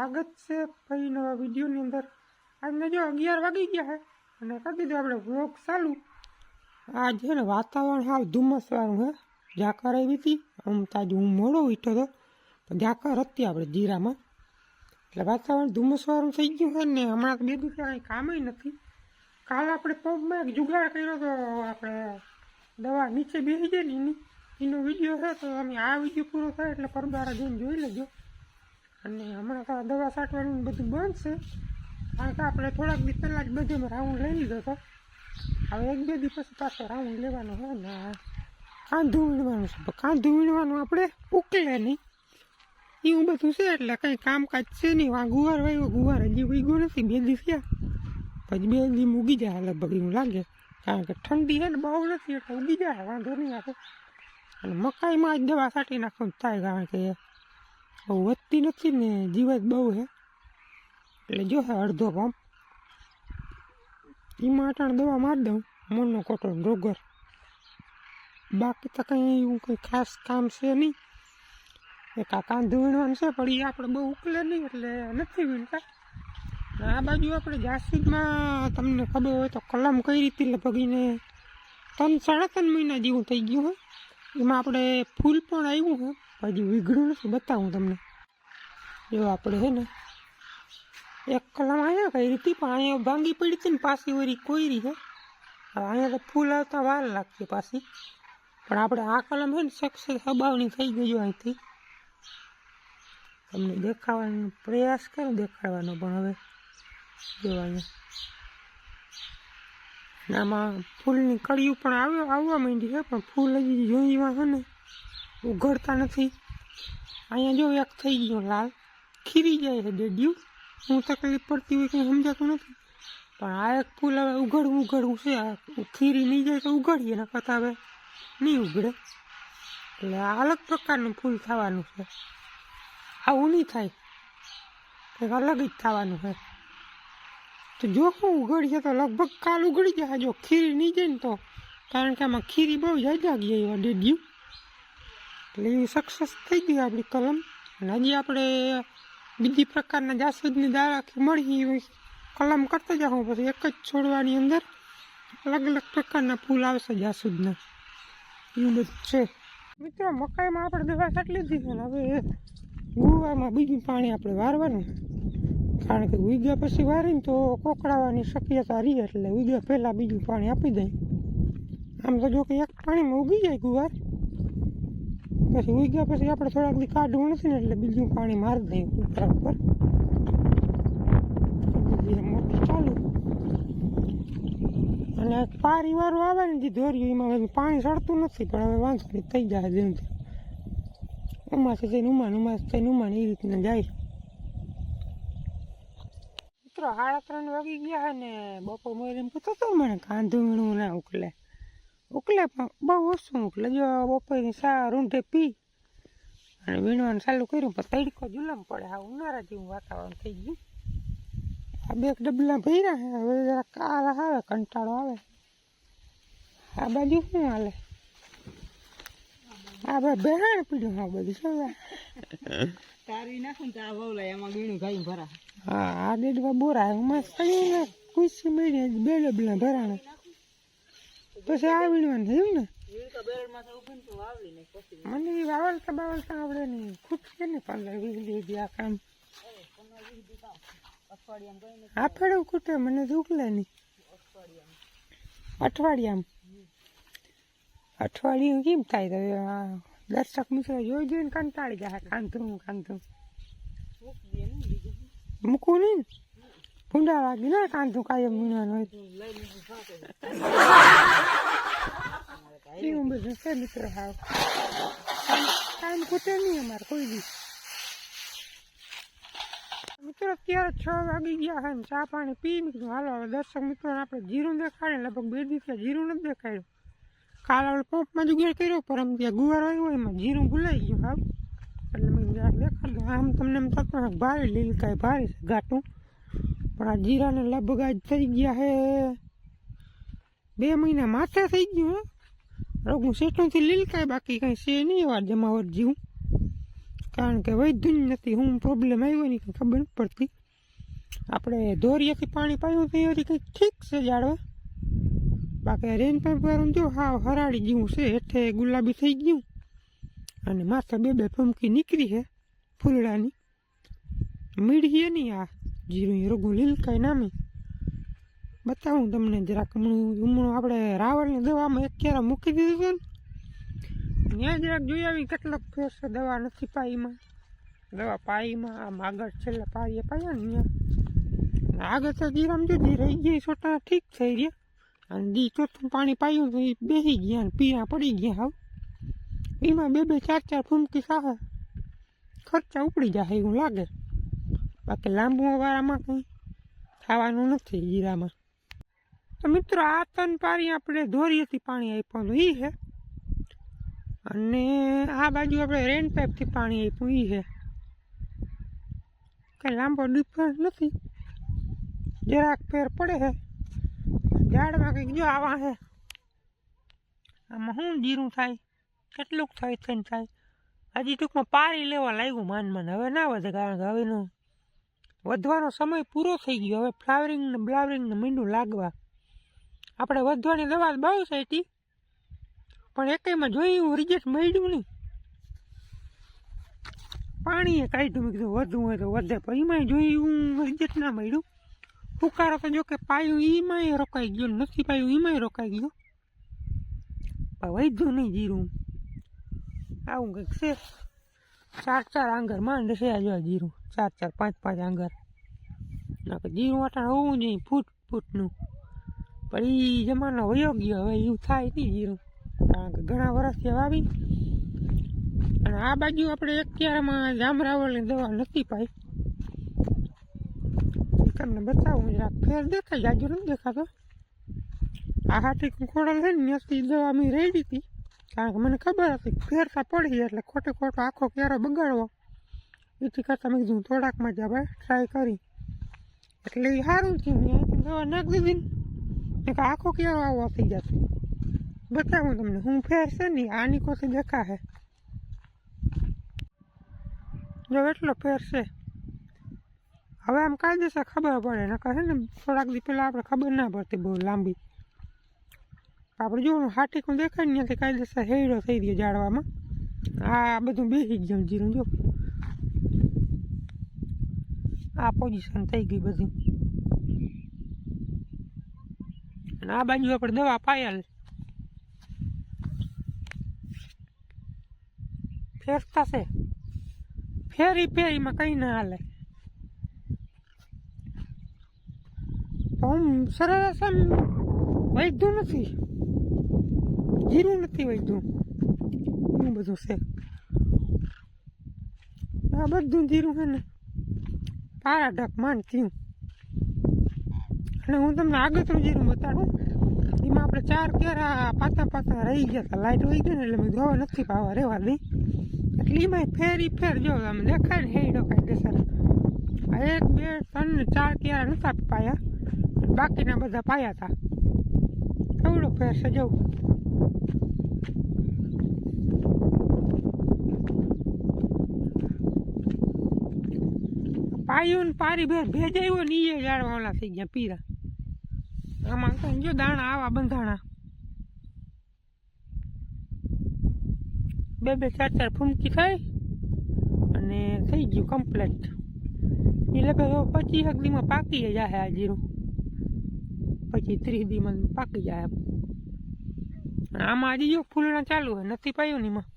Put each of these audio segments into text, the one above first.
સ્વાગત છે ફરી નવા વિડીયોની અંદર. આજને જો અગિયાર વાગી ગયા છે અને કરી દીધું આપણે વ્લોગ ચાલુ. આ છે ને વાતાવરણ હાવ ધુમ્મસવાળું હે. ઝાકર આવી હતી, આમ તાજ હું મોડો ઉઠ્યો હતો પણ ઝાકર હતી આપણે જીરામાં. એટલે વાતાવરણ ધુમ્મસવાળું થઈ ગયું છે ને હમણાં તો બે દિવસે કાંઈ કામય નથી. કાલે આપણે પબમાં એક જુગાડ કર્યો તો આપણે દવા નીચે બેસી જાય ને એની. એનો વીડિયો છે તો અમે આ વીડિયો પૂરો થાય એટલે પરબારા જઈને જોઈ લેજો. અને હમણાં તો દવા છાંટવાનું બધું બંધ છે. કારણ કે આપણે થોડાક દિવસ પહેલાં જ બધે રાઉન્ડ લઈ લીધો હતો. હવે એક બે દિવસ પછી રાઉન્ડ લેવાનો હોય ને કાંધું વીણવાનું છે. કાંધું વીણવાનું આપણે ઉકલે નહીં. એવું બધું છે એટલે કંઈ કામકાજ છે નહીં. આ ગુવાર વાયો ગુવાર હજી ઉગ્યો નથી. બે દિવસ થયા. પછી બે દી ઉગી જાય લગભગ એવું લાગે. કારણ કે ઠંડી છે ને બહુ નથી એટલે ઉગી જાય. વાંધો નહીં આપણે અને મકાઈમાં જ દવા છાંટી નાખવાનું થાય. કારણ કે વધતી નથી ને જીવત બહુ છે એટલે જો હે અડધો પંપ. એમાં અટાણ દવા મારી દઉં, મનનો કોટો ડોગર બાકી તો કંઈ એવું કંઈ ખાસ કામ છે નહીં. એક આ કાંધું છે, પણ એ આપણે બહુ ઉકલે નહીં, એટલે નથી વીણતા. આ બાજુ આપણે જાસૂદમાં તમને ખબર હોય તો કલમ કઈ રીતે લગભગ એને ત્રણ સાડા ત્રણ મહિના જેવું થઈ ગયું હોય. એમાં આપણે ફૂલ પણ આવ્યું છે હજી વીઘડું નથી, બતાવું તમને. જો આપણે છે ને, એક કલમ અહીંયા કઈ રીતે પણ અહીંયા ભાંગી પડી હતી ને પાછી વળી કોઈરી છે હવે અહીંયા તો ફૂલ આવતા વાર લાગશે પાછી. પણ આપણે આ કલમ છે ને સક્સેસ હબાવની થઈ ગઈ જો અહીંથી. તમને દેખાવાનો પ્રયાસ કરો, દેખાડવાનો પણ હવે. જો અહીંયા. આમાં ફૂલની કળીઓ પણ આવ્યો, આવવા માંડી છે પણ ફૂલ હજી જોઈમાં છે ને. ઉઘડતા નથી. અહીંયા જો એક થઈ ગયો લાલ, ખીરી જાય છે ડેડિયું. શું તકલીફ પડતી હોય કંઈ સમજાતું નથી. પણ આ એક ફૂલ હવે ઉઘડવું ઉઘડવું છે. ખીરી નહીં જાય તો ઉઘડીએ ને કરતાં હવે નહીં ઉઘડે. એટલે આ અલગ પ્રકારનું ફૂલ થવાનું છે. આવું નહીં થાય. કંઈક અલગ જ થવાનું છે. તો જો હું ઉઘડીએ તો લગભગ કાલ ઉઘડી જાય. જો ખીરી નહીં જાય ને તો. કારણ કે આમાં ખીરી બહુ જાય જાગી એવા ડેડિયું. એટલે એ સક્સેસ થઈ ગઈ આપણી કલમ. અને હજી આપણે બીજી પ્રકારના જાસૂદની દાળ આખી મળી કલમ કરતા જાઉં પછી એક જ છોડવાની અંદર અલગ અલગ પ્રકારના ફૂલ આવશે જાસૂદના. એવું બધું છે. મિત્રો, મકાઈમાં આપણે દવા છાંટી લીધી ને હવે ગુવારમાં બીજું પાણી આપણે વારવાનું. કારણ કે ઉગ્યા પછી વારીને તો કોકડાવાની શક્યતા રહી એટલે ઉગ્યા પહેલાં બીજું પાણી આપી દઈએ આમ તો જો કે એક પાણીમાં ઉગી જાય ગુવાર. પછી ઉગ્યા પછી આપણે થોડાક દી કાઢવું નથી ને એટલે બીજું પાણી મારી દઈએ ઉપર ઉપર. ચાલુ. અને પારી વાળું આવે ને જે ધોર્યું એમાં બધું પાણી સડતું નથી, પણ હવે વાંધો નહીં, થઈ જાય જેમ તેમ ઉમાસે જઈને ઉમાન, ઉમાસ થઈને ઉમાન એ રીતના જાય. મિત્રો સાડા ત્રણ વાગી ગયા છે ને, બપોર મોર પૂછતો મને કાંધું મીણું ના ઉકલે. ઉકલે પણ બહુ ઓછું ઉકલે જો બપોરની સા રૂંઢે પી અને વીણવાનું ચાલુ કર્યું પણ તડકો જુલમ પડે આ ઉનાળા જેવું વાતાવરણ થઈ ગયું આ બે ડબલા ભર્યા છે હવે જરા કાર આવે કંટાળો આવે આ બાજુ શું હાલે આ ભાઈ બેહાણ પીડ્યું હા બધું શું છે? તારી નાખું ને તો આ વવલા એમાં ગીણું ગાયું ભરા હા આ દેડવા બોરા એમાં સળીને ખુશી મળી બે ડબલા ભરાણા પછી આ થયું ને. મને એ વાવલતા બાવલતા આવડે નહીં ખુદ છે ને પંદર વીસ દી આ કામ. આપડે ખૂટે, મને તો ઉકલે નહીં અઠવાડિયામાં. અઠવાડિયું કેમ થાય તો દર્શક મિત્રો જોઈ જોઈને કંટાળી જાય કાંધું કાંધું. મૂકી નહીં ને? કાયમ મીણવાનું હોય તું લઈ લીધું સાથે એવું બધું છે મિત્રો હાવ ટાઈમ ખૂટે નહીં અમારે કોઈ દી મિત્રો અત્યારે છ વાગી ગયા છે ચા પાણી પી નીકળ્યું હાલો હવે દર્શક મિત્રો આપણે જીરું દેખાડે લગભગ બે દિવસે જીરું નથી દેખાડ્યું કાલ આપણે પંપમાં જુગાડ કર્યો પરમ ત્યાં ગુવાર આવ્યો એમાં જીરું ભૂલાઈ ગયું હાવ એટલે મેં દેખાડ દઉં આમ તમને એમ થતું ભારે લીલકાય ભારે છે ઘાટું પણ આ જીરાને લગભગ થઈ ગયા છે બે મહિના માથે થઈ ગયું, હે. રોગું સેટુંથી લીલકાય બાકી કંઈ છે નહીં એવા જમાવટ જીવું. કારણ કે વૈધું નથી, હું પ્રોબ્લેમ આવ્યો નહીં કંઈ ખબર નથી પડતી. આપણે દોરિયાથી પાણી પાયું તો એવી કંઈક ઠીક છે જાડવા? બાકી રેન પાઇપ વાળું જો હાવ હરાડી જેવું છે, હેઠે ગુલાબી થઈ ગયું. અને માથે બે બે ફમકી નીકળી છે ફૂલડાની. મીડીએ નહીં આ. જીરું રોગું લીલકાઈ નામી બતાવું તમને જરાક હમણું હમણું આપણે રાવણની દવામાં એક ક્યારે મૂકી દીધું હતું ને. ત્યાં જરાક જોઈ આવી કેટલાક ફેર છે, દવા નથી પાઈમાં. દવા પાઈમાં, આમ આગળ છેલ્લે પાઈએ પાયા ને ત્યાં આગળ તો જીરામ જો રહી ગઈ, છોટા ઠીક થઈ ગયા. અને દી ચોથું પાણી પાયું તો એ બેસી ગયા ને પીણા પડી ગયા હાવ. એમાં બે બે ચાર ચાર ફૂમકી સાહે ખર્ચા ઉપડી જાય એવું લાગે. બાકી લાંબુ વાળામાં કંઈ ખાવાનું નથી જીરામાં તો મિત્રો, આ તન પારી આપણે ધોરીએથી પાણી આપ્યું તો એ છે અને આ બાજુ આપણે રેન પાઇપથી પાણી આપ્યું એ છે કંઈ લાંબો ડિફરન્સ નથી. જરાક ફેર પડે છે ઝાડમાં કંઈક જો આવા છે આમાં શું જીરું થાય? કેટલુંક થાય થઈને થાય. હજી ટૂંકમાં પારી લેવા લાગ્યું માન માન. હવે ના વધે, કારણ કે હવેનું વધવાનો સમય પૂરો થઈ ગયો. હવે ફ્લાવરિંગ ને બ્લાવરિંગ ને મીંડું લાગવા. આપણે વધવાની દવા બહુ હતી પણ એકેયમાં જોઈ એવું રિઝલ્ટ મળ્યું નહીં. પાણીએ કાઢ્યું. મેં કીધું વધુ હોય તો વધે. પણ એમાં જોઈ એવું રિઝલ્ટ ના મળ્યું. ફુકારો તો જો કે પાયું એમાંય રોકાઈ ગયો નથી પાયું, એમાંય રોકાઈ ગયો. પણ વધ્યું નહીં જીરું. આવું કંઈક છે. ચાર ચાર આંગર માંડ છે જો જીરું. ચાર ચાર પાંચ પાંચ આંગર. જીરું અટાણ હોવું જોઈએ ફૂટ ફૂટનું. પણ એ જમાનો વયો ગયો, હવે એવું થાય નહીં જીરું. કારણ કે ઘણા વર્ષથી વાવી અને આ બાજુ આપણે એક ક્યારામાં જામરાવળની દવા નથી પાઈ. તમને બતાવું, જરાક ફેર દેખાય, જાજુ નથી દેખાતો. આ હાથી ખોડલ છે ને દવા મેં રેડી હતી. કારણ કે મને ખબર હતી ફેરતા પડી એટલે ખોટે ખોટો આખો ક્યારો બગાડવો. એથી કરતાં મેં કીધું, થોડાકમાં જ આપણે ટ્રાય કરી. એટલે એ સારું થયું. મેં અહીંથી દવા નાખી દીધી ને કે આખો ક્યારો આવો થઈ જશે. બતાવું તમને, હું ફેર છે ને આની કોથી દેખાશે. જો એટલો ફેર છે. હવે આમ કાયદેસર ખબર પડે, નકર છે ને, થોડાક દી પહેલાં આપણે ખબર ના પડતી બહુ લાંબી. આપણે જો હાટીકું દેખાય ને ત્યાંથી કાયદેસર હેડો થઈ ગયો જાડવામાં આ બધું બેસી ગયું જીરું, જો. આ પોઝિશન થઈ ગઈ બધી. અને આ બાજુ આપણે દવા પાયેલ ફેરતા છે. ફેરી ફેરીમાં કંઈ ના હાલે. તો સરસ આમ વૈધું નથી. જીરું નથી વધ્યું એવું બધું છે. આ બધું જીરું છે ને પારા ઢક માંડ થયું. અને હું તમને આગળનું જીરું બતાડું. એમાં આપણે ચાર કેરા પાતા પાતા રહી ગયા હતા. લાઈટ વહી ગઈ ને એટલે મેં જોવા નથી પાવા રહેવા દઈ એટલે એમાં ફેરી ફેર જો તમે દેખાય ને હેડો કાયદેસર આ એક, બે, ત્રણ ચાર કેરા નતા પાયા. બાકીના બધા પાયા હતા. એવડો ફેર છે જવું પાયું પારી ભેર ભેજાયો ને એ જાળવા ઓલા થઈ ગયા પીરા. આમાં તો જો દાણા આવા બંધાણા. બે બે ચાર ચાર ફૂમકી થઈ અને થઈ ગયું કમ્પ્લેટ એ લગભગ પચીસ એક દીમાં પાકી જાય આ જીરું. પછી ત્રીસ દીમાં પાકી જાય આમાં આજે જો ફૂલણા ચાલુ હોય, નથી પાયું ને એમાં.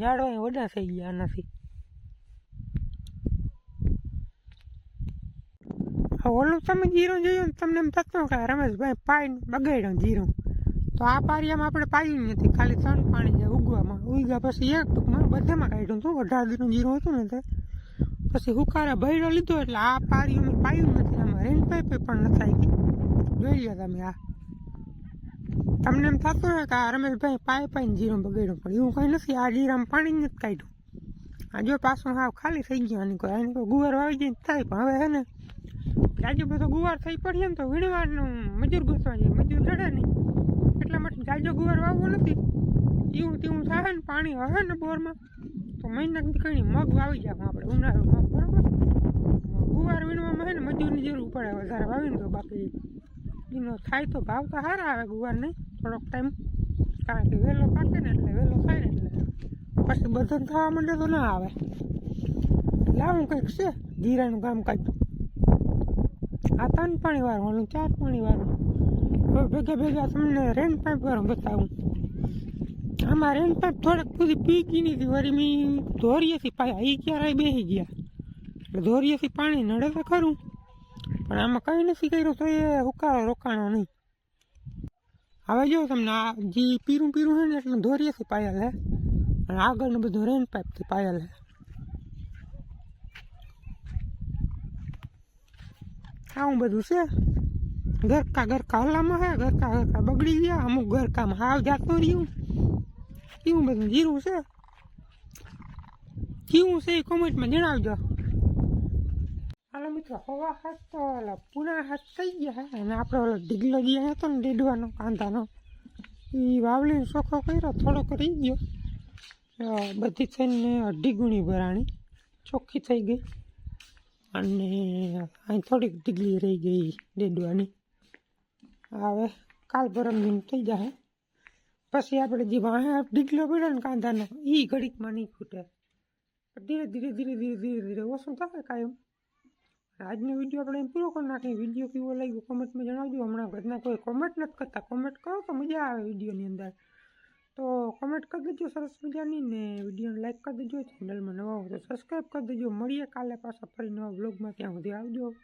ઝાડો એ વડા થઈ ગયા નથી ઓલું તમે જીરું જોયું ને તમને એમ થતું કે રમેશભાઈ પાય બગાડ્યો જીરું. તો આ પારિયામાં આપણે પાયું નથી, ખાલી ત્રણ પાણી જાય ઉગવામાં. ઉગ્યા પછી એક ટૂંકમાં બધામાં કાઢ્યું હતું અઢાર દીનું જીરું હતું ને તે. પછી હુકારા ભૈરો લીધો એટલે આ પારીઓ મેં પાયું નથી, આમાં રેન પાઇપે પણ નથી આવી જોઈ લો તમે આ. તમને એમ થતું હોય કે આ રમેશભાઈ પાય પાઈને જીરો બગાડ્યું, પણ એવું કંઈ નથી. આ જીરામાં પાણી નથી કાઢ્યું. આ જો પાછું હાવ ખાલી થઈ ગયો, આની કોઈ આની કોઈ ગુવાર વાવી જઈને થાય, પણ હવે હે ને ગાજો બધો ગુવાર થઈ પડે ને તો વીણવાનું મજૂર ગુસવા જાય મજૂર ચડે નહીં. એટલા માટે જાજો ગુવાર વાવવો નથી. એવું તેવું થાય ને પાણી હશે ને બોરમાં, તો મહિના કઈ મગ વાવી જાય આપણે, ઉનાળો મગ, બરોબર? ગુવાર વીણવામાં હે ને મજૂરની જરૂર પડે, વધારે વાવીને તો બાકી એનો થાય તો ભાવ તો સારા આવે ગુવાર નહીં, થોડોક ટાઈમ કારણ કે વહેલો પાકે ને એટલે વહેલો થાય ને એટલે. પછી બધું થવા માંડે તો ના આવે. લાવું કંઈક છે ધીરાનું કામ કાંઈક આ ત્રણ પાણી વાળું ચાર પાણી વાળું. હવે ભેગા ભેગા તમને રેન પાઇપ વાળું બતાવું. આમાં રેન પાઇપ થોડાક સુધી પીકી નથી વળી મેં ધોરીએથી પાયા એ ક્યારે બેસી ગયા. એટલે ધોરીએથી પાણી નડે તો ખરું. પણ આમાં કંઈ નથી કર્યું, તો એ હુકારો રોકાણો નહીં. હવે જો તમને આ જે પીરું પીરું છે ને, એટલે ધોરીએથી પાયેલ હે. અને આગળનું બધું રેન પાઇપથી પાયેલ હે. આવું બધું છે. ગરકા ગરકા હલામાં હે, ગરકા ગરકા બગડી ગયા, અમુક ગરકામાં હાવ જાતું રહ્યું. કેવું બધું જીરું છે. કેવું છે એ કોમેન્ટમાં જણાવજો. મિત્રો હવા હાથ તો ઓલા પૂરા હાથ થઈ ગયા અને આપણે ઓલો ઢીગલો જે હતો ને ડેડવાનો કાંધાનો. એ વાવલીનો ચોખ્ખો કર્યો, થોડોક રહી ગયો. બધી થઈને અઢી ગુણી ભરાણી ચોખ્ખી થઈ ગઈ. અને અહીં થોડીક ઢીગલી રહી ગઈ ડેડવાની હવે કાલ પરમ દિન થઈ જાય પછી આપણે જે વાહે ઢીગલો પડ્યો ને કાંધાનો એ ઘડીકમાં નહીં ખૂટે. ધીરે ધીરે ધીરે ધીરે ધીરે ધીરે ઓછું થાય કાયમ. આજનો વીડિયો આપણે એમ પૂરો કરી નાખીએ. વીડિયો કેવો લાગ્યો કોમેન્ટમાં જણાવજો. હમણાં ઘરના કોઈ કોમેન્ટ નથી કરતા. કોમેન્ટ કરો તો મજા આવે વિડીયોની અંદર. તો કોમેન્ટ કરી દેજો સરસ મજાની ને વિડીયોને લાઈક કરી દેજો. ચેનલમાં નવા હોય તો સબસ્ક્રાઈબ કરી દેજો. મળીએ કાલે પાછા ફરી નવા બ્લોગમાં ત્યાં સુધી આવજો.